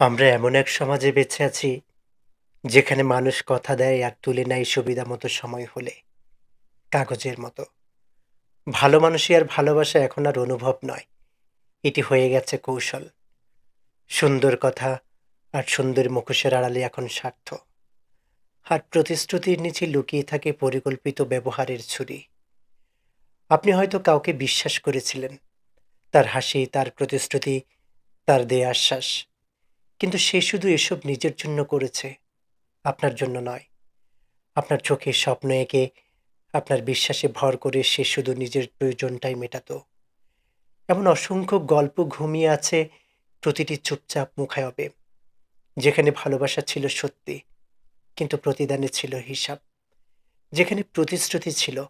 আমরা এমন এক সমাজে বেঁচে আছি, যেখানে মানুষ কথা দেয় আর তুলে নেয় সুবিধা মতো সময় হলে, কাগজের মতো। ভালো মানুষই আর ভালোবাসা এখন আর অনুভব নয়। এটি হয়ে গেছে কৌশল। সুন্দর কথা আর সুন্দর মুখোশের আড়ালে এখন স্বার্থ। আর প্রতিশ্রুতির নিচে লুকিয়ে থাকে পরিকল্পিত ব্যবহারের ছুরি। আপনি হয়তো কাউকে বিশ্বাস করেছিলেন। তার হাসি, তার প্রতিশ্রুতি, তার দেয়া আশ্বাস। কিন্তু সে শুধু এসব নিজের জন্য করেছে, আপনার জন্য নয়। আপনার চোখের স্বপ্ন এঁকে আপনার বিশ্বাসে ভর করে সে শুধু নিজের প্রয়োজনটাই মেটাতো। এমন অসংখ্য গল্প ঘুমিয়ে আছে প্রতিটি চুপচাপ মুখায়বে যেখানে ভালোবাসা ছিল সত্যি, কিন্তু প্রতিদানে ছিল হিসাব। যেখানে প্রতিশ্রুতি ছিল,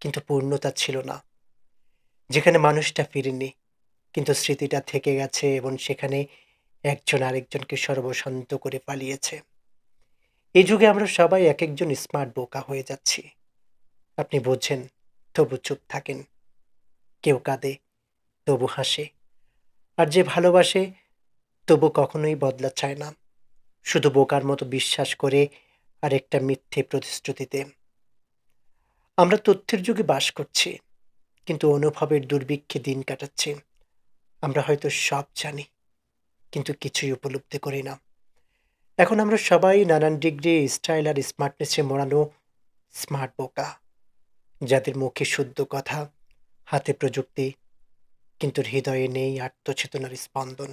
কিন্তু পূর্ণতা ছিল না। যেখানে মানুষটা ফিরেনি, কিন্তু স্মৃতিটা থেকে গেছে এবং সেখানে একজন আরেকজনকে সর্বশান্ত করে পালিয়েছে। এই যুগে আমরা সবাই এক একজন স্মার্ট বোকা হয়ে যাচ্ছি। আপনি বোঝেন, তবু চুপ থাকেন। কেউ কাঁদে, তবু হাসে। আর যে ভালোবাসে, তবু কখনোই বদলা চায় না। শুধু বোকার মতো বিশ্বাস করে আর একটা মিথ্যে প্রতিশ্রুতিতে। আমরা তথ্যের যুগে বাস করছি, কিন্তু অনুভবের দুর্ভিক্ষে দিন কাটাচ্ছি। আমরা হয়তো সব জানি। কিন্তু কিছুই উপলব্ধি করি না। এখন আমরা সবাই নানান ডিগ্রি, স্টাইল আর স্মার্টনেসে মোড়ানো স্মার্ট বোকা, যাদের মুখে শুদ্ধ কথা, হাতে প্রযুক্তি, কিন্তু হৃদয়ে নেই আত্মচেতনার স্পন্দন।